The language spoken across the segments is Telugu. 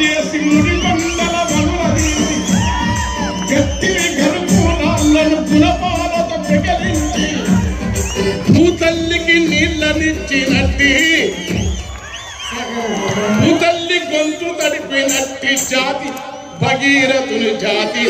చేసి ముడి మండల వనులదీసి గట్టి గరుపు రాళ్ళను గుణపాలతో పెగలించి భూతల్లికి నీళ్ళనిచ్చినట్టి భూతల్లి గొంతు తడిపినట్టి జాతి భగీరథుని జాతి.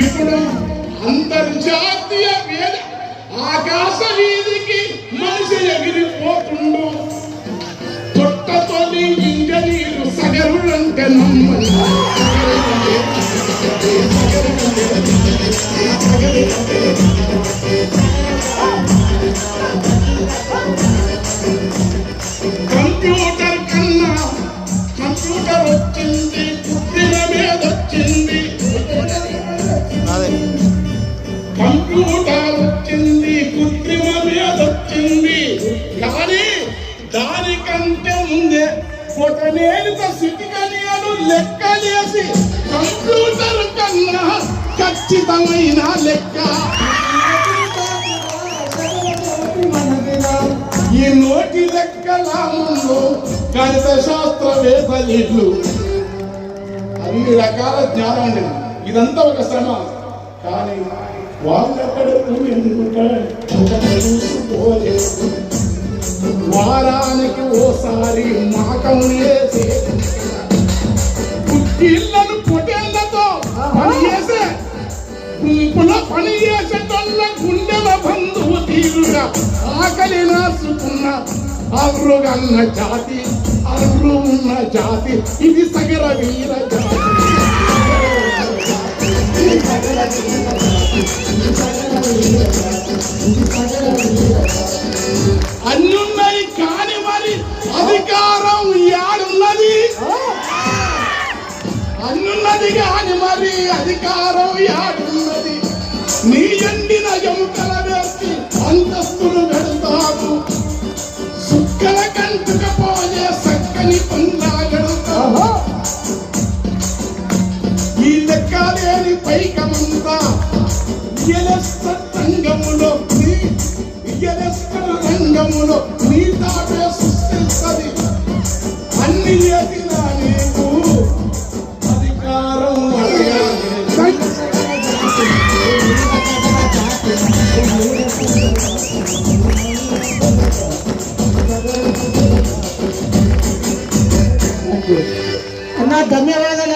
ఇప్పుడు అంతర్జాతీయ వేద ఆకాశ వీధికి మనిషి ఎగిరిపోతుండు. తొట్టతోని తొలి ఇంజనీరు సగరుడంటే నమ్మని. సగరు కంప్యూటర్ వచ్చింది కృత్రిమ మీద వచ్చింది కానీ దానికంటే ముందే పొటనేలుత సిటికనియలు లెక్కలేసి కంప్యూటర్ కన్నా ఖచ్చితమైన లెక్క. ఈ నోటి లెక్కల ముందు గణిత శాస్త్ర వేదలీలు అన్ని రకాల జ్ఞానం ఇదంతా ఒక శ్రమ. కానీ వాళ్ళెక్కడకు ఎందుకు వారానికి ఓసారి మాకం వేసి. కుక్కీళ్ళను పొటేళ్ళతో పని చేసే. గుంపుల పని చేసేటోళ్ళ గుండెల బంధువు తీరుగా ఆకలి నాసుకున్న అర్రుగన్న జాతి అర్రు ఉన్న జాతి ఇది సగర వీర జాతి. అన్నున్నాయి కాని మరి అధికారం యాడున్నది. అన్నున్నది కాని మరి అధికారం యాడున్నది. నీ ఎండిన ఎముకల వేసి అంతస్తులు పెడతావు సుక్కల కంటుకపోయే సక్కని పొందాగడతావు ఈ లెక్క లేని పైకమంతా ఎలస్త రంగములో నీ ఎలస్త రంగములో నీ తాటే సృష్టిస్తుంది అన్ని చేసిన నీకు అధికారం అన్నా ధన్యవాదాలు.